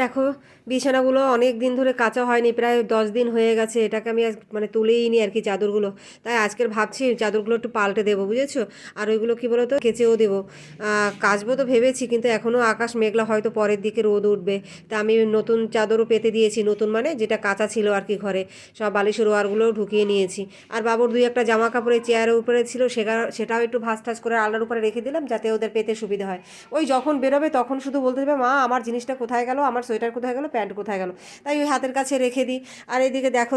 দেখো, বিছানাগুলো অনেক দিন ধরে কাঁচা হয়নি, প্রায় দশ দিন হয়ে গেছে, এটাকে আমি আজ মানে তুলেই নি আর কি চাদরগুলো। তাই আজকের ভাবছি চাদরগুলো একটু পাল্টে দেবো, বুঝেছ? আর ওইগুলো কী বলো তো কেচেও দেবো। কাচবো তো ভেবেছি, কিন্তু এখনও আকাশ মেঘলা, হয়তো পরের দিকে রোদ উঠবে। তা আমি নতুন চাদরও পেতে দিয়েছি, নতুন মানে যেটা কাঁচা ছিল আর কি ঘরে। সব বালিশের ওয়ারগুলোও ঢুকিয়ে নিয়েছি। আর বাবুর দুই একটা জামা কাপড়ের চেয়ারের উপরে ছিল সেটা সেটাও একটু ভাস টাস করে আলনার উপরে রেখে দিলাম, যাতে ওদের পেতে সুবিধা হয়। ওই যখন বেরোবে তখন শুধু বলতে দেবে, মা, আমার জিনিসটা কোথায় গেল? আমার সোয়েটার কোথায় গেল, প্যান্ট কোথায় গেল? তাই ওই হাতের কাছে রেখে দিই। আর এদিকে দেখো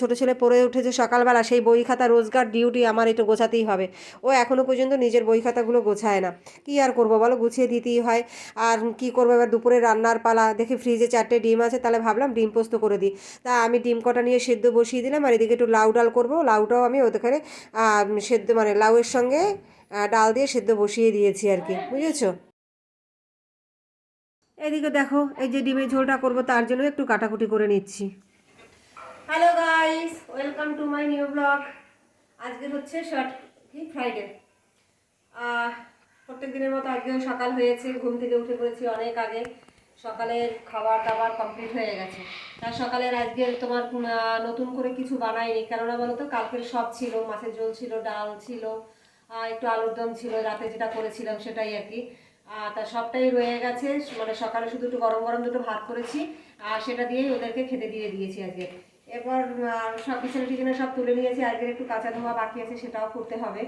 ছোটো ছেলে পড়ে উঠেছে সকালবেলা, সেই বই খাতা রোজগার ডিউটি আমার একটু গোছাতেই হবে। ও এখনও পর্যন্ত নিজের বই খাতাগুলো গোছায় না। কি আর করব বলো, গুছিয়ে দিতেই হয়। আর কি করব এবার দুপুরে রান্নার পালা, দেখি ফ্রিজে চারটে ডিম আছে, তাহলে ভাবলাম ডিম পোস্ত করে দিই। তা আমি ডিম কটা নিয়ে সেদ্ধ বসিয়ে দিলাম, আর এদিকে একটু লাউ ডাল করব। লাউটাও আমি ওদেরখানে সেদ্ধ মানে লাউয়ের সঙ্গে ডাল দিয়ে সেদ্ধ বসিয়ে দিয়েছি আর কি। বুঝেছ? এদিকে দেখো, এই যে ডিমের ঝোলটা করব, তার জন্য একটু কাটাকুটি করে নিচ্ছি। Hello guys welcome to my new blog আজকে হচ্ছে শর্ট কি? ফ্রাইডে প্রত্যেক দিনের মতো আজকেও সকাল হয়েছে, ঘুম থেকে উঠে পড়েছি অনেক আগে। সকালের খাবার দাবার কমপ্লিট হয়ে গেছে। তার সকালের আজকে তোমার নতুন করে কিছু বানাইনি। কেননা বলো তো কালকের সব ছিল, মাছের ঝোল ছিল, ডাল ছিল একটু আলুর দম ছিল, রাতে যেটা করেছিলাম সেটাই আর কি। তা সবটাই রয়ে গেছে। মানে সকালে শুধু একটু গরম গরম দুটো ভাত করেছি, আর সেটা দিয়েই ওদেরকে খেতে দিয়ে দিয়েছি আজকে। এরপর সব বিছানা টিছানা সব তুলে নিয়েছি আজকের একটু কাঁচা ধোয়া বাকি আছে, সেটাও করতে হবে।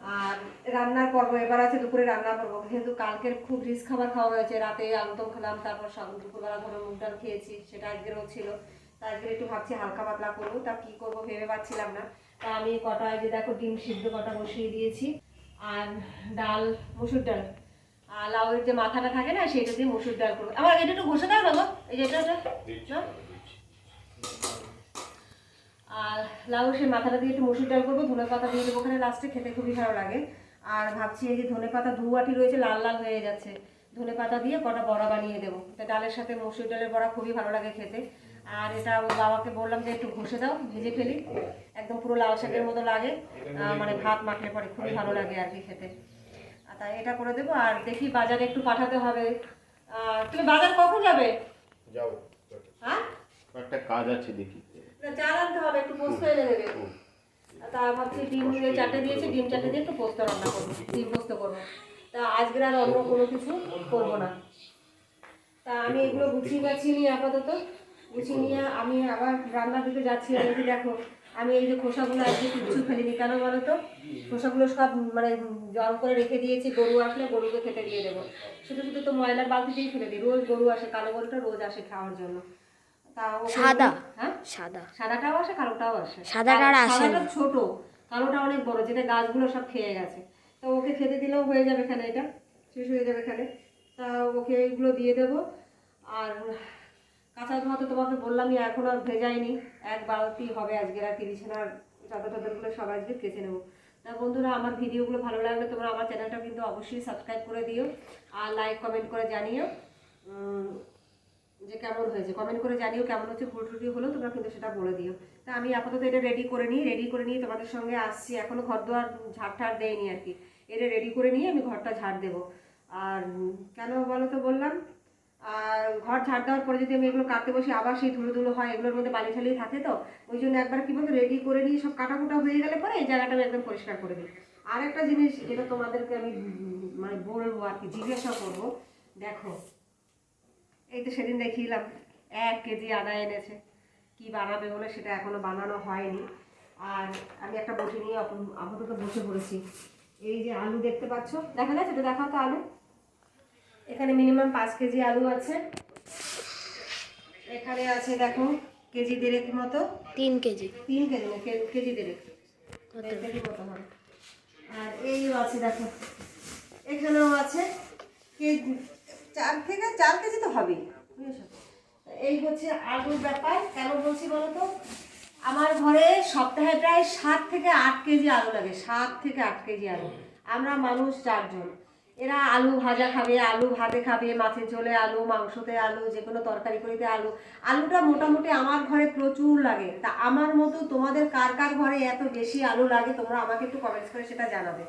আর রান্নার পর্ব, এবার আছে দুপুরে রান্না করব যেহেতু কালকের খুব রিচ খাবার খাওয়া হয়েছে, রাতে আলুদম খেলাম, তারপর সব- দুপুরবেলা ধরো মুগ ডাল খেয়েছি, সেটা আজকেরও ছিল। তা আজকে একটু ভাবছি হালকা পাতলা করব, তা কি করব ভেবে পাচ্ছিলাম না। তা আমি কটা যে দেখো ডিম সিদ্ধ কটা বসিয়ে দিয়েছি, আর ডাল, মসুর ডাল। আর লাউয়ের যে মাথাটা থাকে না সেটা দিয়ে মসুর ডাল করব। আমার এটা একটু ঘষে দাও না এই যে এটা এটা আর লাউ সেই মাথাটা দিয়ে একটু মসুর ডাল করব ধনে পাতা দিয়ে দেবো ওখানে লাস্টে খেতে খুবই ভালো লাগে। আর ভাবছি এই যে ধনে পাতা ধুয়াটি রয়েছে লাল লাল হয়ে যাচ্ছে। ধনে পাতা দিয়ে কটা বড়া বানিয়ে দেবো। তা ডালের সাথে মসুর ডালের বড়া খুবই ভালো লাগে খেতে। আর এটা বাবাকে বললাম যে একটু ঘষে দাও ভেজে ফেলি। একদম পুরো লাল শাকের মতো লাগে। মানে ভাত মাখলে পরে খুবই ভালো লাগে আর কি খেতে। তাই এটা করে দেবো আর দেখি বাজারে একটু পাঠাতে হবে। তুমি বাজার কখন যাবে? যাও হ্যাঁ? একটা কাজ আছে দেখি। চাল আনতে হবে একটু পোস্ত এনে দেবে। তা ভাবছি ডিম দিয়ে চারটে দিয়েছি ডিম চারটে দিয়ে একটু পোস্ত রান্না করব ডিম পোস্ত করব। তা আজকের আর অন্য কোনো কিছু করব না। তা আমি এগুলো গুছিয়ে গাছিয়ে নিয়ে আপাতত গুছিয়ে নিয়ে আমি আবার রান্নার দিকে যাচ্ছি আর এই দেখো। আমি এই যে খোসাগুলো আজকে কিচ্ছু ফেলিনি। কেন বলো তো? খোসাগুলো সব মানে জল করে রেখে দিয়েছি গরু আসলে গরুকে খেতে দিয়ে দেবো। শুধু শুধু তো ময়লার বালতিতেই ফেলে দিই রোজ গরু আসে কালো গরুটা রোজ আসে খাওয়ার জন্য। তা সাদা? হ্যাঁ? সাদা। সাদাটাও আসে কালোটাও আসে। সাদাটা ছোট কালোটা অনেক বড় যেটা গাছগুলো সব খেয়ে গেছে। তো ওকে খেতে দিলেও হয়ে যাবে এখানে এটা শেষ হয়ে যাবে এখানে। তা ওকে দিয়ে দেবো। আর কাঁচা ধোয়া তো তোমাকে বললামই এখন আর ভেজাইনি এক বালতি হবে আজকে আর বিছানার চাদর টাদরগুলো সব আজকে কেচে নেব। তা বন্ধুরা, আমার ভিডিওগুলো ভালো লাগলে তোমরা আমার চ্যানেলটা কিন্তু অবশ্যই সাবস্ক্রাইব করে দিও আর লাইক কমেন্ট করে জানিও। যে কেমন হয়েছে কমেন্ট করে জানিও কেমন হচ্ছে, ভুল ত্রুটি হলেও তোমরা কিন্তু সেটা বলে দিও। তা আমি আপাতত এটা রেডি করে নিই রেডি করে নিয়ে তোমাদের সঙ্গে আসছি। এখনও ঘর দোয়ার ঝাড় ঠাড় দেয়নি আর কি। এটা রেডি করে নিয়ে আমি ঘরটা ঝাড় দেবো। আর কেন বলো তো বললাম ঘর ঝাড় দেওয়ার পরে যদি আমি এগুলো কাটতে বসি আবার সেই ধুলো ধুলো হয়, এগুলোর মধ্যে বালি ঠালি থাকে তো, ওই জন্য একবার কি বলতো রেডি করে নিয়ে সব কাটাকুটা হয়ে গেলে পরে এই জায়গাটা আমি একদম পরিষ্কার করে দিই। আর একটা জিনিস যেটা তোমাদেরকে আমি মানে বলব আর কি জিজ্ঞাসা করব। দেখো, এই তো সেদিন দেখিলাম, এক কেজি আদা এনেছে। কি বানাবে বলে সেটা এখনও বানানো হয়নি। আর আমি একটা বসে নিয়ে আপাতত বসে পড়েছি। এই যে আলু দেখতে পাচ্ছ? দেখা যাচ্ছে এটা দেখাও তো আলু। এখানে মিনিমাম পাঁচ কেজি আলু আছে। এখানে আছে দেখো কেজি দেড়েক মতো। তিন কেজি। তিন কেজি না কেজি দেড়েক। কেজি মতো হবে। আর এই আছে দেখো। এখানেও আছে কেজি চার থেকে চার কেজি তো হবেই। এই হচ্ছে আলুর ব্যাপার। কেন বলছি বলো তো আমার ঘরে সপ্তাহে প্রায় সাত থেকে আট কেজি আলু লাগে। সাত থেকে আট কেজি আলু। আমরা মানুষ চারজন। এরা আলু ভাজা খাবে আলু ভাতে খাবে মাছের ঝোলে আলু মাংসতে আলু যে কোনো তরকারি করিতে আলু। আলুটা মোটামুটি আমার ঘরে প্রচুর লাগে। তা আমার মতো তোমাদের কার কার ঘরে এত বেশি আলু লাগে তোমরা আমাকে একটু কমেন্টস করে সেটা জানাবে।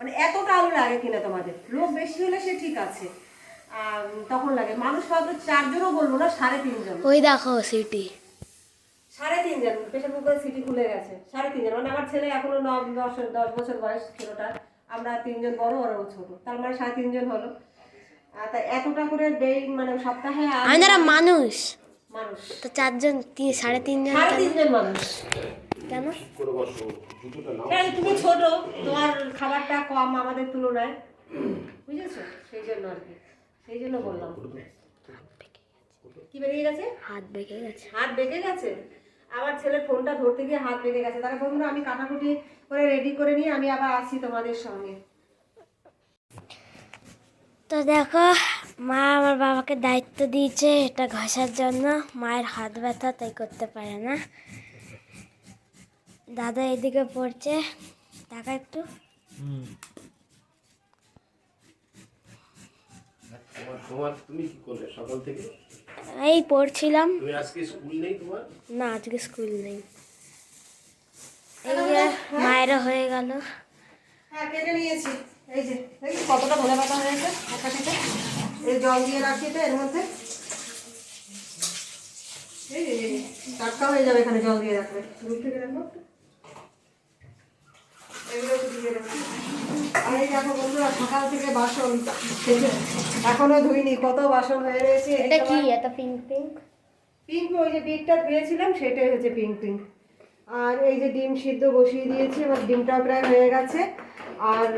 মানে এতটা আলু লাগে কিনা তোমাদের? লোক বেশি হলে সে ঠিক আছে। তখন লাগে। মানুষ মাত্র চারজনও বলব না সাড়ে তিনজন। ওই দেখো সিটি। সাড়ে তিনজন। প্রেশার কুকার সিটি খুলে গেছে। সাড়ে তিনজন। মানে আমার ছেলে এখনও ন দশ দশ বছর বয়স ছেলেটার আমরা তিনজন বড় আর ও ছোট। তার মানে সাড়ে তিনজন হলো। আর তা এতটা করে দেই মানে সপ্তাহে আর আমি যারা মানুষ মানুষ। তো চারজন তিন সাড়ে তিনজন সাড়ে তিনজন মানুষ। কেন? তুমি ছোট তোমার খাবারটা কম আমাদের তুলনায়। বুঝেছ? সেই জন্য আর কি। সেই জন্য বললাম। কি বেরিয়ে গেছে? হাত বেঁকে গেছে। হাত বেঁকে গেছে? আমার ছেলের ফোনটা ধরতে গিয়ে হাত বেঁকে গেছে। তাহলে বন্ধুরা আমি কাটাকুটি করে রেডি করে নিয়ে আমি আবার আসি তোমাদের সঙ্গে। তো দেখো মা আমার বাবাকে দায়িত্ব দিয়েছে এটা ঘষার জন্য। মায়ের হাত ব্যথা তাই করতে পারে না। দাদা এদিকে পড়ছে। টাকা একটু। তোমার তোমার তুমি কি করলে সকাল থেকে? এই পড়ছিলাম। তুমি আজকে স্কুল নেই তোমার? না আজকে স্কুল নেই। এই যে মায়েরও হয়ে গেল। হ্যাঁ কেটে নিয়েছি। এই যে দেখি কতটা ধনে পাতা হয়েছে? একটা এই জল দিয়ে রাখি তো এর মধ্যে। টাটকা হয়ে যাবে এখানে জল দিয়ে রাখলে। দূর থেকে এগুলো দিয়ে রাখি আর এই দেখো বন্ধুরা সকাল থেকে বাসন এখনও ধুইনি কত বাসন হয়ে রয়েছে এটা কি? এত পিঙ্ক পিঙ্ক পিঙ্ক ওই যে বিটটা ধুয়েছিলাম সেটাই হচ্ছে পিঙ্ক পিঙ্ক আর এই যে ডিম সিদ্ধ বসিয়ে দিয়েছি এবার ডিমটাও প্রায় হয়ে গেছে আর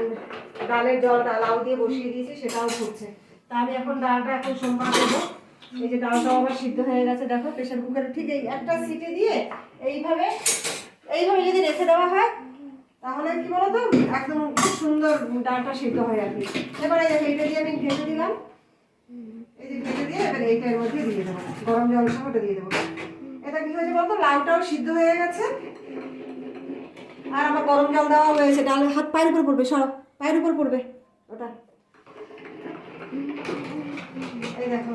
ডালের জলটা লাউ দিয়ে বসিয়ে দিয়েছি সেটাও ফুটছে। তা আমি এখন ডালটা এখন সোমবার দেবো এই যে ডালটাও আমার সিদ্ধ হয়ে গেছে দেখো প্রেশার কুকারে ঠিক এই একটা সিটে দিয়ে এইভাবে এইভাবে যদি রেখে দেওয়া হয় তাহলে কি বলতো? একদম খুব সুন্দর ডালটা সিদ্ধ হয় আর কি। এবারে এইটা দিয়ে আমি ঢেকে দিলাম। এই যে ঢেকে দিয়ে এবার এইটার মধ্যে দিয়ে দেবো। গরম জল সহ ওটা দিয়ে দেবো। এটা কি হয়েছে বলতো? লাউটাও সিদ্ধ হয়ে গেছে। আর আমার গরম জল দেওয়া হয়েছে। ডালের হাত পায়ের উপর পড়বে সরব পায়ের উপর পড়বে ওটা। এই দেখো।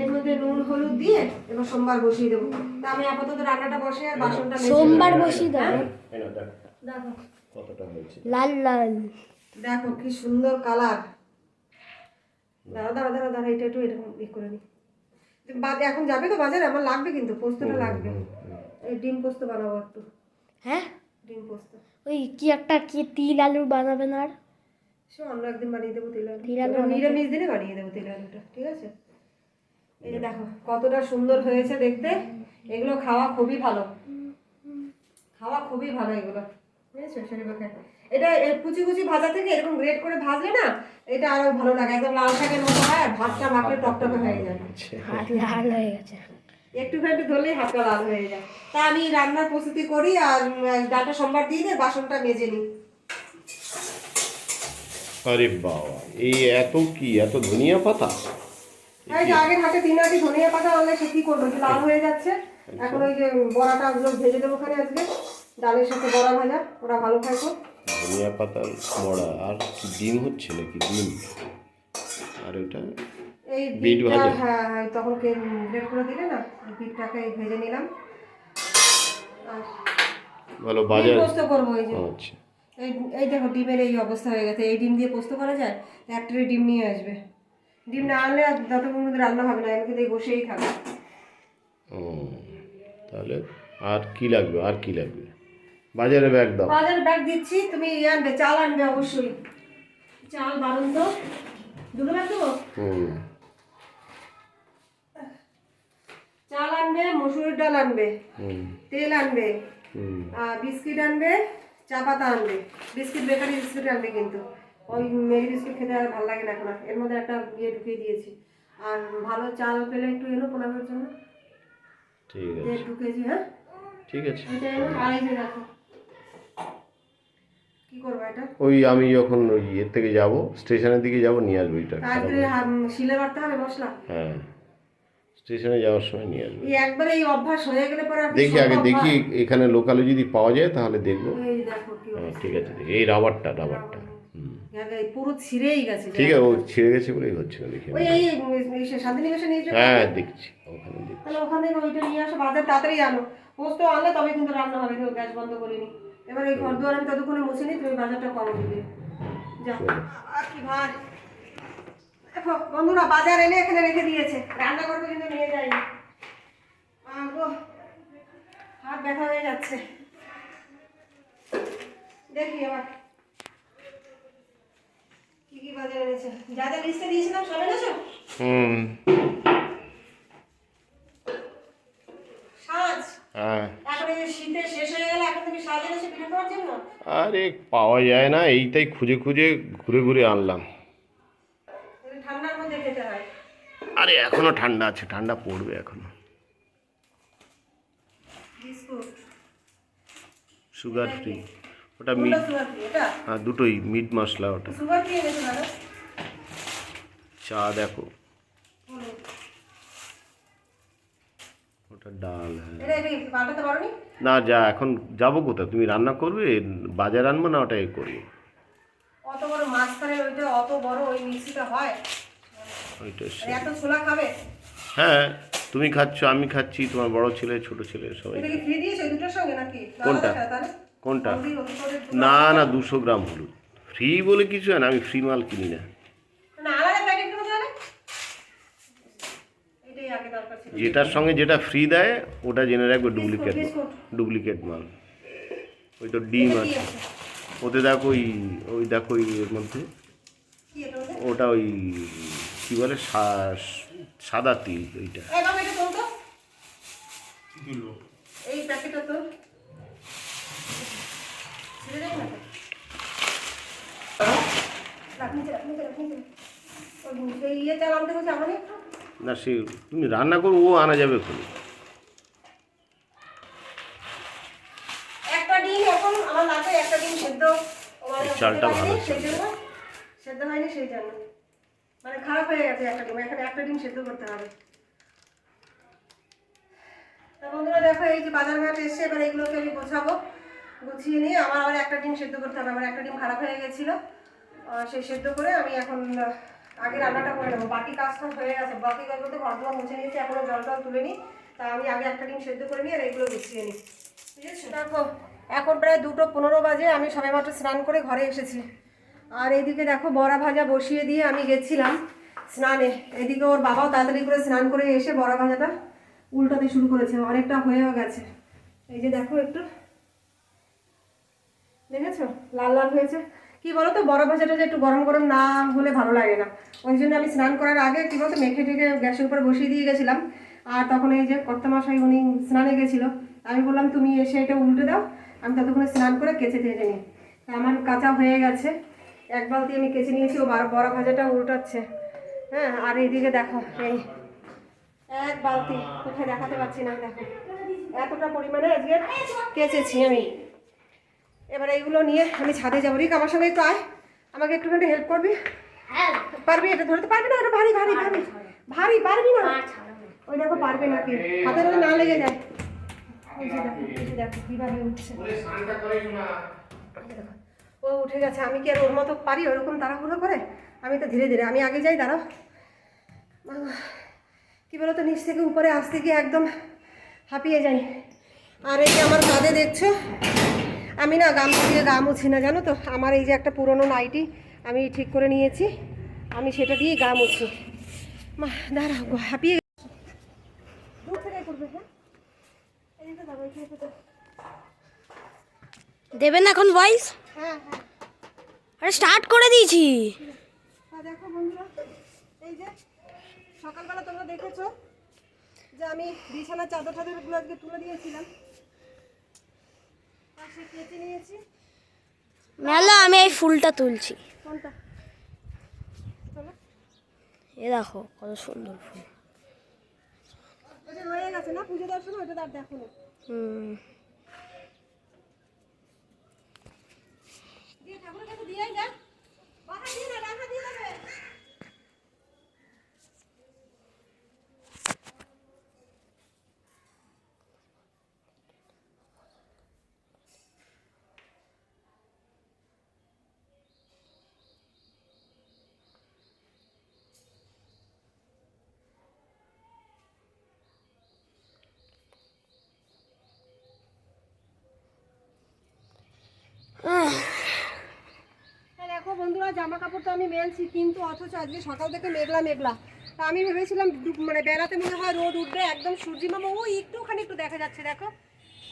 এর মধ্যে নুন হলুদ দিয়ে এবার সোমবার বসিয়ে দেবো। তা আমি আপাতত রান্নাটা বসে আর বাসনটা সোমবার বসিয়ে দেবো। দেখো। কতটা হয়েছে? লাল লাল। দেখো কি সুন্দর কালার। দাঁড়া দাঁড়া দাঁড়া দাঁড়া এটা একটু এরকম ইয়ে করে নি। বাদ এখন যাবে তো বাজারে? আমার লাগবে কিন্তু পোস্তটা লাগবে। এই ডিম পোস্ত বানাবো একটু। হ্যাঁ? ডিম পোস্ত। ওই কি একটা কি তিল আলুর বানাবেন আর? সে অন্য একদিন বানিয়ে দেবো তেল আলু। তিল আলু নিরামিষ দিনে বানিয়ে দেবো তেল আলুটা ঠিক আছে? এই যে দেখো কতটা সুন্দর হয়েছে দেখতে। এগুলো খাওয়া খুবই ভালো। খাওয়া খুবই ভালো এগুলো। বুঝেছ? এটা কুচি কুচি ভাজা থেকে এরকম গ্রেট করে ভাজলে না এটা আরও ভালো লাগে। একদম লাল শাকের মতো হয় আর ভাতটা মাখলে টকটকে হয়ে যায়। হাত লাল হয়ে গেছে। একটুখানি একটু ধরলেই হাতটা লাল হয়ে যায়। তা আমি রান্নার প্রস্তুতি করি আর ডালটা সোমবার দিয়ে দিয়ে বাসনটা মেজে নিই। আরে বাবা এই এত কি? এত ধনিয়া পাতা? আগের হাতে তিন আটি ধনিয়া পাতা আনলে সে কি করব যে লাল হয়ে যাচ্ছে। এখন ওই যে বড়াটা ওগুলো ভেজে দেবো ওখানে আজকে। ডালের সাথে বড়া ভাজা ওরা ভালো তো ধনিয়া পাতার বড়া আর কি ডিম হচ্ছে নাকি? ডিম। আর ওটা এই বিট ভাজা? হ্যাঁ হ্যাঁ, তখন কে গ্রেড করে দিলে না বিটটাকে ভেজে নিলাম। আর বলো ডিম বাজার। পোস্ত করব এই যে। আচ্ছা। এই এই দেখো ডিমের এই অবস্থা হয়ে গেছে। এই ডিম দিয়ে পোস্ত করা যায়? একটা ডিম নিয়ে আসবে। ডিম না আনলে আর যতক্ষণ রান্না হবে না এমনি দিয়ে বসেই থাকবে। ও তাহলে আর কি লাগবে? আর কি লাগবে? বাজারে ব্যাগ দাও। বাজার ব্যাগ দিচ্ছি তুমি ইয়ে আনবে চাল আনবে অবশ্যই। চাল বারণ তো দুটো ব্যাগ দেবো? হুম। চাল আনবে মসুরের ডাল আনবে তেল আনবে বিস্কিট আনবে চা পাতা আনবে। বিস্কিট বেকারি বিস্কিট আনবে কিন্তু। ওই মেরি বিস্কিট খেতে আর ভালো লাগে না এখন। এর মধ্যে একটা ইয়ে ঢুকিয়ে দিয়েছি। আর ভালো চাল পেলে একটু এনো পোলাবের জন্য। ঠিক আছে। কেজি হ্যাঁ? ঠিক আছে। এটা এনো এই যে দেখো কি করব এটা ওই আমি যখন ওই এর থেকে যাব স্টেশনের দিকে যাব নিয়ে আসব এটা শিলে বাড়তে হবে মশলা? হ্যাঁ। স্টেশনে যাওয়ার সময় নিয়ে আসব। একবারে এই অভ্যাস হয়ে গেলে পরে দেখি আগে দেখি এখানে লোকালে যদি পাওয়া যায় তাহলে দেখব। হ্যাঁ ঠিক আছে এই রাবারটা রাবারটা। পুরো ছিঁড়েই গেছে ঠিক আছে ও ছিঁড়ে গেছে বলেই হচ্ছে না দেখি হ্যাঁ দেখছি ওখানে দেখছি। তাহলে ওখান ওইটা নিয়ে আসো বাজার তাড়াতাড়ি আনো। পোস্ত আনলে তবে কিন্তু রান্না হবে গ্যাস বন্ধ করিনি এবার এই ঘর দুয়ার আমি ততক্ষণে মুছে নিই তুমি বাজারটা কম দিবে যা। আর কি ভার। দেখো বন্ধুরা বাজার এনে এখানে রেখে দিয়েছে। রান্না করবে কিন্তু নিয়ে যায়নি হাত ব্যথা হয়ে যাচ্ছে। দেখি এবার। কি কি বাজার এনেছে? যা যা লিস্টে দিয়েছিলাম সব এনেছো? হুম সাজ হ্যাঁ এখন এই যে শীতে শেষ হয়ে গেলে এখন তুমি সাজ এনেছো পিঠে খাওয়ার জন্য আরে পাওয়া যায় না এইটাই খুঁজে খুঁজে ঘুরে ঘুরে আনলাম। আরে এখনও ঠান্ডা আছে ঠান্ডা পড়বে এখনও। সুগার ফ্রি ওটা মিট হ্যাঁ দুটোই মিট মশলা ওটা। চা দেখো বলো। ওটা ডাল হ্যাঁ। না যা এখন যাব কোথায়? তুমি রান্না করবে? বাজার আনব না ওটাই করব? অত বড় মাঝখানে ওইটা অত বড় ওই মিক্সিটা হয়? ওইটা এত ছোলা খাবে? হ্যাঁ তুমি খাচ্ছ আমি খাচ্ছি তোমার বড় ছেলে ছোট ছেলে সবাই কোনটা? কোনটা? না না দুশো গ্রাম হলুদ। ফ্রি বলে কিছু হয় না আমি ফ্রি মাল কিনি না আলাদা প্যাকেট কেন তাহলে এটাই আগে দরকার ছিল যেটার সঙ্গে যেটা ফ্রি দেয় ওটা জেনে রাখবে ডুপ্লিকেট। ডুপ্লিকেট মাল ওই তো ডিম আছে? ওতে দেখো ওই ওই দেখো ওই এর মধ্যে কি এটা ওদের? ওটা ওই কি বলে সা- সাদা তিল ওইটা এই বাবা, তো। এই প্যাকেটটা তো? রাখ নিচে, রাখ নিচে, রাখ নিচে। ওই ইয়ে চাল আনতে বলছি, আমাকে একটু। না সে তুমি রান্না করো ও আনা যাবে খুলে মানে চালটা ভালো সেদ্ধ হয়নি সেই জন্য। মানে খারাপ হয়ে গেছে একটা ডিম এখানে একটা ডিম সেদ্ধ করতে হবে। তা বন্ধুরা দেখো এই যে বাজার ঘাট এসছে এবার এগুলোকে আমি গোছাবো। গুছিয়ে নিয়ে আমার আবার একটা ডিম সেদ্ধ করতে হবে আমার একটা ডিম খারাপ হয়ে গেছিল। সেই সেদ্ধ করে আমি এখন আগে রান্নাটা করে নেব। বাকি কাজটা হয়ে গেছে। বাকি কাজ বলতে ঘর মুছে নিয়েছি, এখনও জল টল তুলে নিই তা আমি আগে একটা ডিম সেদ্ধ করে নিই আর এগুলো গুছিয়ে নিই। বুঝেছ? দেখো, এখন প্রায় দুটো পনেরো বাজে, আমি সবেমাত্র স্নান করে ঘরে এসেছি। আর এইদিকে দেখো, বড়া ভাজা বসিয়ে দিয়ে আমি গেছিলাম স্নানে। এদিকে ওর বাবাও তাড়াতাড়ি করে স্নান করে এসে বড়া ভাজাটা উল্টাতে শুরু করেছে। অনেকটা হয়েও গেছে। এই যে দেখো একটু। দেখেছ? লাল লাল হয়েছে। কি বলো তো বড় ভাজাটা যে একটু গরম গরম না হলে ভালো লাগে না। ওই জন্য আমি স্নান করার আগে কি বলতো, মেখে টেখে গ্যাসের উপর বসিয়ে দিয়ে গেছিলাম। আর তখন এই যে কর্তামশাই উনি স্নানে গেছিল। আমি বললাম, তুমি এসে এটা উল্টে দাও, আমি ততক্ষণে স্নান করে কেচে টেচে নিই। আমার কাঁচা হয়ে গেছে। এক বালতি আমি কেচে নিয়েছি, ও বড় ভাজাটা উল্টাচ্ছে। হ্যাঁ আর এইদিকে দেখো, এই এক বালতি, কোথায় দেখাতে পারছি না দেখো। এতটা পরিমাণে আজকে কেচেছি আমি। এবার এইগুলো নিয়ে আমি ছাদে যাব। রিক আমার সঙ্গে একটু আয়। আমাকে একটুখানি হেল্প করবি? পারবি? এটা ধরতে পারবি না? এটা ভারী ভারী ভারী। ভারী পারবি না? ওই দেখো পারবে নাকি? হাতে ধরে না লেগে যায়। দেখো কীভাবে উঠছে। ও উঠে গেছে। আমি কি আর ওর মতো পারি ওরকম তাড়াহুড়ো করে? আমি তো ধীরে ধীরে আমি আগে যাই দাঁড়াও। কি বলতো নিচ থেকে উপরে আসতে গিয়ে একদম হাঁপিয়ে যাই। আর এই যে আমার কাঁধে দেখছ? আমি না গামছা দিয়ে গা মুছি না জানো তো? আমার এই যে একটা পুরনো নাইটি আমি ঠিক করে নিয়েছি। আমি সেটা দিয়ে গা মুছি মা দাঁড়াও গো, হাঁপিয়ে হ্যাঁ। দেবেন এখন ভয়েস হ্যাঁ হ্যাঁ। আরে স্টার্ট করে দিয়েছি। দেখো বন্ধুরা এই যে সকালবেলা তোমরা দেখেছ যে আমি বিছানার চাদর টাদরগুলো আজকে তুলে দিয়েছিলাম। মেলা আমি এই ফুলটা তুলছি। এ দেখো কত সুন্দর ফুল। রয়ে গেছে না পুজো দেওয়ার সময়? ওটা তার দেখো না। হুম। দিয়ে ঠাকুরের কাছে দিয়েই যা বাধা দিয়ে না রাখা দিয়ে দেবে হ্যাঁ, দেখো বন্ধুরা জামা কাপড় তো আমি মেলছি, কিন্তু অথচ আজকে সকাল থেকে মেঘলা মেঘলা। তা আমি ভেবেছিলাম মানে বেলাতে মনে হয় রোদ উঠবে, একদম সূর্যি মামা, ওই একটুখানি একটু দেখা যাচ্ছে, দেখো।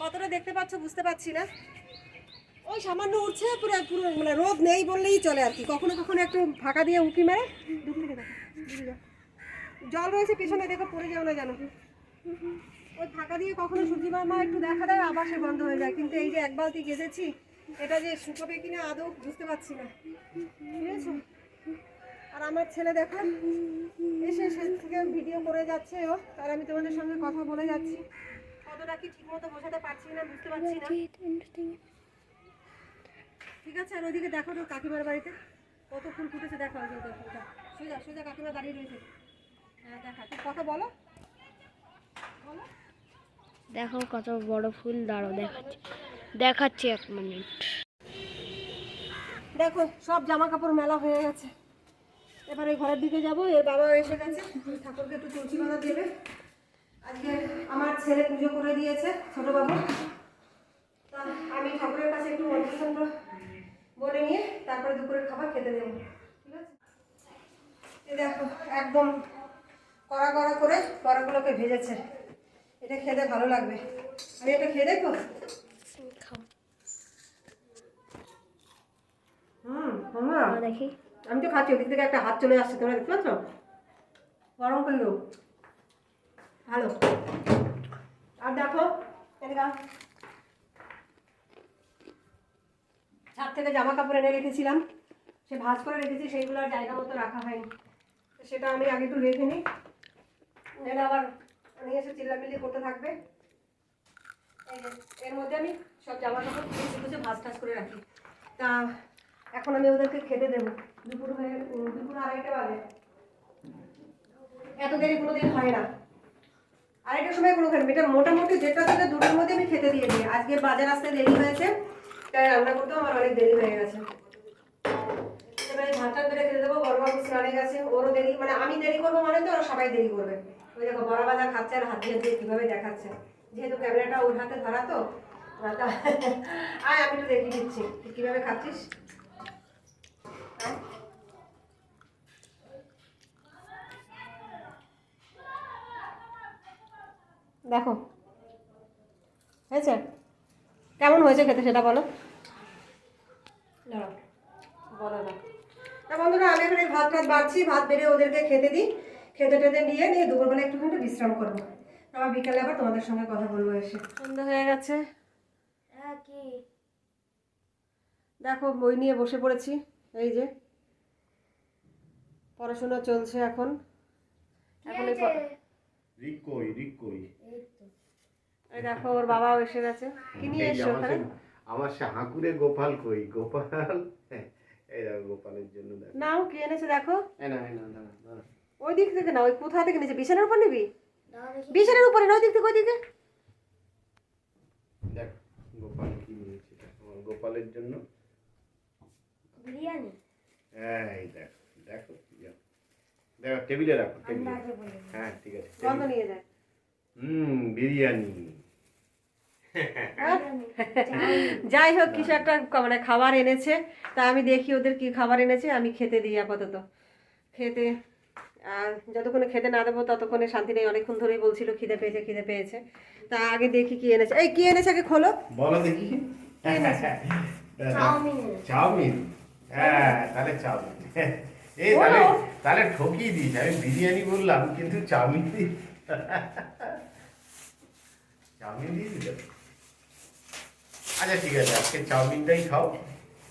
কতটা দেখতে পাচ্ছ বুঝতে পারছি না। ওই সামান্য উঠছে, পুরো পুরো মানে রোদ নেই বললেই চলে আর কি। কখনো কখনো একটু ফাঁকা দিয়ে উঁকি মেরে। জল রয়েছে পিছনে, দেখো, পড়ে যাও না জানো ওই ফাঁকা দিয়ে কখনো সূর্যি মামা একটু দেখা দেয়, আবার সে বন্ধ হয়ে যায়। কিন্তু এই যে এক বালতি গেঁথেছি এটা যে শুকোবে কিনা আদৌ বুঝতে পারছি না। আর আমার ছেলে দেখো, এসে সে থেকে ভিডিও করে যাচ্ছে ও। আর আমি তোমাদের সঙ্গে কথা বলে যাচ্ছি। কতটা কি ঠিক মতো বোঝাতে পারছি না, বুঝতে পারছি না। ঠিক আছে? আর ওইদিকে দেখো তো কাকিমার বাড়িতে। কত ফুল ফুটেছে, দেখো ওই দেখো। সোজা সোজা কাকিমা দাঁড়িয়ে রয়েছে। হ্যাঁ দেখা। কথা বলো। বলো। দেখো কত বড় ফুল দাঁড়ো দেখাচ্ছি। দেখাচ্ছি এক মিনিট। দেখো, সব জামা কাপড় মেলা হয়ে গেছে। এবারে ঘরের দিকে যাব এর বাবা এসে গেছে। ঠাকুরকে একটু তুলসী মালা দেবে। আজকে আমার ছেলে পুজো করে দিয়েছে, ছোট বাবু। তা আমি ঠাকুরের কাছে একটু মন্ত্রচন্দ্র বলে নিয়ে তারপরে দুপুরের খাবার খেতে দেবো। ঠিক আছে? দেখো, একদম কড়া কড়া করে বড়াগুলোকে ভেজেছে। এটা খেতে ভালো লাগবে। আমি এটা খেয়ে হুম দেখি। আমি তো খাচ্ছি ওদিক থেকে একটা হাত চলে আসছে তোমরা দেখতে পাচ্ছ? গরম করল ভালো। আর দেখো। ছাদ থেকে জামা কাপড় এনে রেখেছিলাম। সে ভাঁজ করে রেখেছি সেইগুলো আর জায়গা মতো রাখা হয়নি। তো সেটা আমি আগে একটু রেখে নিই। আবার নিয়ে এসে চিল্লামিল্লি করতে থাকবে। এর মধ্যে আমি সব জামা কাপড় কুচে কুচে ভাঁজ টাজ করে রাখি। তা এখন আমি ওদেরকে খেতে দেবো। দুপুর হয়ে দুপুর আড়াইটা বাজে। এত দেরি কোনো দিন হয় না। আড়াইটার সময় কোনো খাবে এটা মোটামুটি যেটা থেকে দুটোর মধ্যে আমি খেতে দিয়ে দিই। আজকে বাজার আসতে দেরি হয়েছে, তাই রান্না করতেও আমার অনেক দেরি হয়ে গেছে। এবারে ভাতটা বেড়ে খেতে দেবো। বড়বাবু স্নানে গেছে, ওরও দেরি মানে আমি দেরি করব মানে তো ওরা সবাই দেরি করবে। ওই দেখো, বড় বাজার খাচ্ছে আর হাত দিয়ে দিয়ে কীভাবে দেখাচ্ছে। যেহেতু ক্যামেরাটা ওর হাতে ধরা তো তা আয়, আমি একটু দেখিয়ে দিচ্ছি। কীভাবে খাচ্ছিস? দেখো। হয়েছে? কেমন হয়েছে খেতে সেটা বলো। বলো না। তা বন্ধুরা আমি এখানে ভাত ভাত বাড়ছি, ভাত বেড়ে ওদেরকে খেতে দিই। খেতে টেতে নিয়ে নিয়ে দুপুরবেলা একটুখানি বিশ্রাম করব আবার বিকালে আবার তোমাদের সঙ্গে কথা বলব এসে। সন্ধ্যা হয়ে গেছে। কি? দেখো বই নিয়ে বসে পড়েছি। এই যে পড়াশোনা চলছে এখন। এখন রিক কই রিক কই? এই দেখো ওর বাবাও এসে গেছে। কি নিয়ে এসছো আমার ওখানে? আমার সে হাঁকুরে গোপাল কই? গোপাল? এই দেখো গোপালের জন্য দেখো। নাও কি এনেছে দেখো? না না দাঁড়া দাঁড়া ওই দিক থেকে না ওই কোথা থেকে নিয়েছে বিছানার উপর নিবি? বিছানার উপরে না ওই দিক থেকে ওই দিকে? দেখ গোপাল কি নিয়েছে গোপালের জন্য। বিরিয়ানি? এই দেখো দেখো। দেখো টেবিলে রাখো টেবিলে। হ্যাঁ ঠিক আছে গন্ধ নিয়ে যায় হুম বিরিয়ানি। যাই হোক কিছু একটা মানে খাবার এনেছে। তা আমি দেখি ওদের কি খাবার এনেছে আমি খেতে দিই আপাতত। খেতে আর যতক্ষণে খেতে না দেবো ততক্ষণে শান্তি নেই অনেকক্ষণ ধরেই বলছিল খিদে পেয়েছে খিদে পেয়েছে। তা আগে দেখি কি এনেছে। এই কি এনেছে আগে খোলো। বলো দেখি। চাউমিন। হ্যাঁ তাহলে চাউমিন। এই তাহলে তাহলে ঠকিয়ে দিস। আমি বিরিয়ানি বললাম কিন্তু চাউমিন দি চাউমিন দিয়ে দিল? আচ্ছা ঠিক আছে আজকে চাউমিনটাই খাও।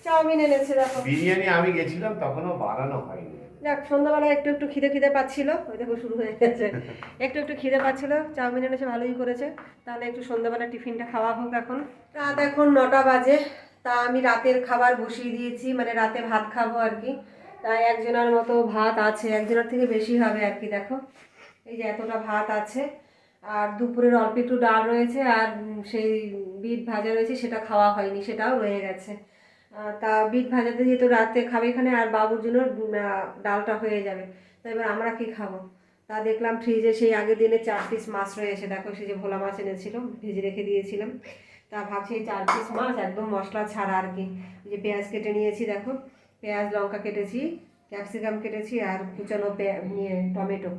চাউমিন এনেছে দেখো। বিরিয়ানি আমি গেছিলাম তখনও বানানো হয়নি। যাক, সন্ধ্যাবেলা একটু একটু খিদে খিদে পাচ্ছিল। ওই দেখো শুরু হয়ে গেছে। একটু একটু খিদে পাচ্ছিল। চাউমিন এনেছে, ভালোই করেছে। তাহলে একটু সন্ধ্যাবেলা টিফিনটা খাওয়া হোক এখন। রাত এখন নটা বাজে। তা আমি রাতের খাবার বসিয়ে দিয়েছি মানে রাতে ভাত খাব আর কি। তাই একজনের মতো ভাত আছে, একজনের থেকে বেশি হবে আর কি, দেখো। এই যে এতটা ভাত আছে। আর দুপুরের অল্প একটু ডাল রয়েছে, আর সেই বিট ভাজা রয়েছে, সেটা খাওয়া হয়নি, সেটাও রয়ে গেছে। তা বিট ভাজাতে যেহেতু রাতে খাবে এখানে আর বাবুর জন্য ডালটা হয়ে যাবে। তো এবার আমরা কি খাব? তা দেখলাম ফ্রিজে সেই আগের দিনে চার পিস মাছ রয়েছে। দেখো সেই যে ভোলা মাছ এনেছিল ভেজে রেখে দিয়েছিলাম। তা ভাবছি এই চার পিস মাছ একদম মশলা ছাড়া আর কি। যে পেঁয়াজ কেটে নিয়েছি দেখো। পেঁয়াজ লঙ্কা কেটেছি ক্যাপসিকাম কেটেছি আর কুচানো ইয়ে, টমেটো।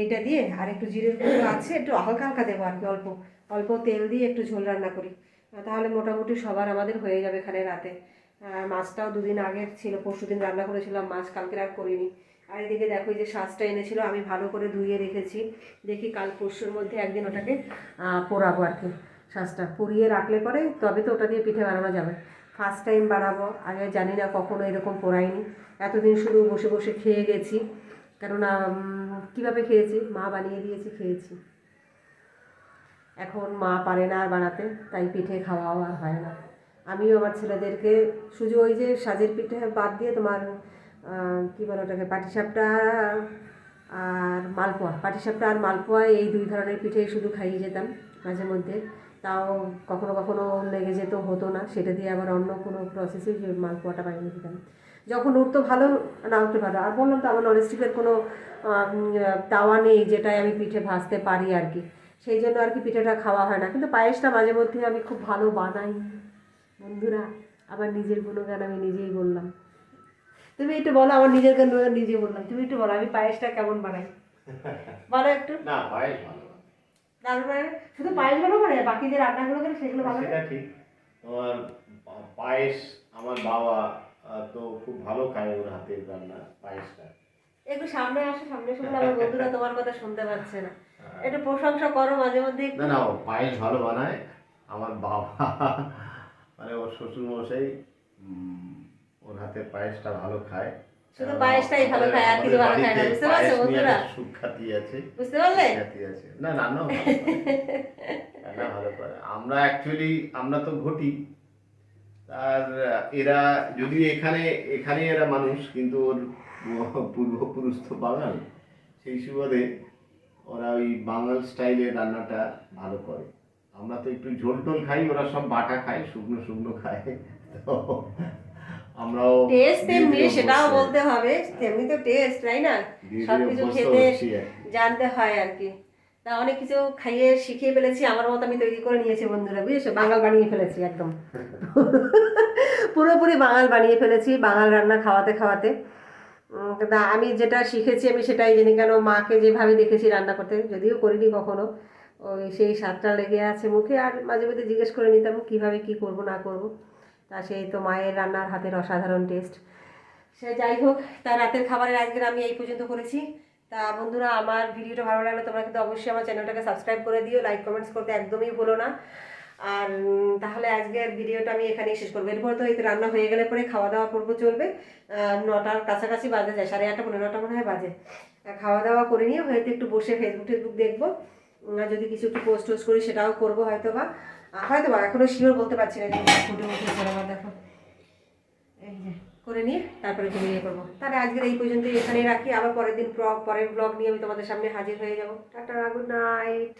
এইটা দিয়ে আর একটু জিরের গুঁড়ো আছে একটু হালকা হালকা দেবো আর কি অল্প। অল্প তেল দিয়ে একটু ঝোল রান্না করি। তাহলে মোটামুটি সবার আমাদের হয়ে যাবে এখানে রাতে। মাছটাও দুদিন আগে ছিল পরশু দিন রান্না করেছিলাম, মাছ কালকে আর করিনি। আর এদিকে দেখো যে শাঁসটা এনেছিল, আমি ভালো করে ধুয়ে রেখেছি। দেখি কাল পরশুর মধ্যে একদিন ওটাকে পোড়াবো আর কি, শাঁসটা। পুড়িয়ে রাখলে পরে তবে তো ওটা দিয়ে পিঠে বানানো যাবে। ফার্স্ট টাইম বানাবো, আগে জানি না কখনো এরকম পোড়াইনি। এতদিন শুধু বসে বসে খেয়ে গেছি। কেননা কীভাবে খেয়েছি? মা বানিয়ে দিয়েছি, খেয়েছি। এখন মা পারে না আর বানাতে, তাই পিঠে খাওয়াও আর হয় না। আমিও আমার ছেলেদেরকে শুধু ওই যে সাজের পিঠে বাদ দিয়ে তোমার কী বলে ওটাকে, পাটিসাপটা আর মালপোয়া, পাটিসাপটা আর মালপোয়া এই দুই ধরনের পিঠেই শুধু খাইয়ে যেতাম মাঝে মধ্যে। তাও কখনো কখনো লেগে যেত, হতো না। সেটা দিয়ে আবার অন্য কোনো প্রসেসে মালপোয়াটা বানিয়ে দিতাম। যখন উঠতো ভালো, না উঠতে ভালো আর বললাম তো, আমার ননস্টিকের কোনো তাওয়া নেই যেটাই আমি পিঠে ভাজতে পারি আর কি। সেই জন্য আর কি পিঠেটা খাওয়া হয় না। কিন্তু পায়েসটা মাঝে মধ্যে আমি খুব ভালো বানাই। বন্ধুরা আমার নিজের গুণগান আমি নিজেই বললাম। তুমি একটু বলো আমার নিজের গান নিজে বললাম। তুমি একটু বলো আমি পায়েসটা কেমন বানাই? বলো একটু। না পায়েস ভালো বানাই। শুধু পায়েস ভালো বানাই বাকি যে রান্নাগুলো করে সেগুলো ভালো সেটা ঠিক। তোমার পায়েস আমার বাবা তো খুব ভালো খায় ওর হাতের রান্না পায়েসটা। একটু সামনে আসো সামনে শুনলে আমার বন্ধুরা তোমার কথা শুনতে পাচ্ছে না। একটু প্রশংসা করো মাঝে মধ্যে। না না পায়েস ভালো বানায়। আমার বাবা মানে ওর শ্বশুর মশাই ওর হাতের পায়েসটা ভালো খায়। শুধু পায়েসটাই ভালো খায়, আর কিছু ভালো খায় না, বুঝতে পারছ বন্ধুরা? সুখ্যাতি আছে। বুঝতে পারলে? খ্যাতি আছে। না। রান্না ভালো করে। আমরা অ্যাকচুয়ালি আমরা তো ঘটি। আর এরা যদিও এখানে এখানে এরা মানুষ কিন্তু ওর পূর্বপুরুষ তো বাঙাল। সেই সুবাদে ওরা ওই বাঙাল স্টাইলে রান্নাটা ভালো করে। আমরা তো একটু ঝোল টোল খাই ওরা সব বাটা খায় শুকনো শুকনো খায়। তো আমরাও টেস্ট তেমনি সেটাও বলতে হবে তেমনি তো টেস্ট তাই না? ধীরে সব ধীরে কিছু অভ্যস্ত খেতে। জানতে হয় আর কি। তা অনেক কিছু খাইয়ে শিখিয়ে ফেলেছি আমার মতো আমি তৈরি করে নিয়েছি বন্ধুরা বুঝেছ? বাঙাল বানিয়ে ফেলেছি একদম। পুরোপুরি বাঙাল বানিয়ে ফেলেছি বাঙাল রান্না খাওয়াতে খাওয়াতে। তা আমি যেটা শিখেছি আমি সেটাই জানি কেন মাকে যেভাবে দেখেছি রান্না করতে যদিও করিনি কখনো। ওই সেই স্বাদটা লেগে আছে মুখে আর মাঝে মধ্যে জিজ্ঞেস করে নিতাম কীভাবে কী করব, না করব। তা সেই তো মায়ের রান্নার হাতের অসাধারণ টেস্ট সে যাই হোক, তা রাতের খাবারের আজকের আমি এই পর্যন্ত করেছি। তা বন্ধুরা, আমার ভিডিওটা ভালো লাগলে তোমরা কিন্তু অবশ্যই আমার চ্যানেলটাকে সাবস্ক্রাইব করে দিও লাইক কমেন্টস করতে একদমই ভুলো না। আর তাহলে আজকের ভিডিওটা আমি এখানেই শেষ করব। এরপর তো এই রান্না হয়ে গেলে পরে খাওয়া দাওয়া করব, চলবে। নটার কাছাকাছি বাজে যায়, সাড়ে আটটা, পনেরো নটা মনে হয় বাজে। খাওয়া দাওয়া করে নিয়ে হয়তো একটু বসে ফেসবুক টেসবুক দেখব। যদি কিছু একটু পোস্ট টোস্ট করি, সেটাও করব হয়তো বা হয়তো বা এখনও শিওর বলতে পারছি না যে ফুটে উঠেছে আমার দেখো। এই যে, করে নিয়ে তারপরে ঘুমিয়ে করব। তাহলে আজকের এই পর্যন্ত এখানেই রাখি। আবার পরের দিন ব্লগ পরের ব্লগ নিয়ে আমি তোমাদের সামনে হাজির হয়ে যাব। Tata good night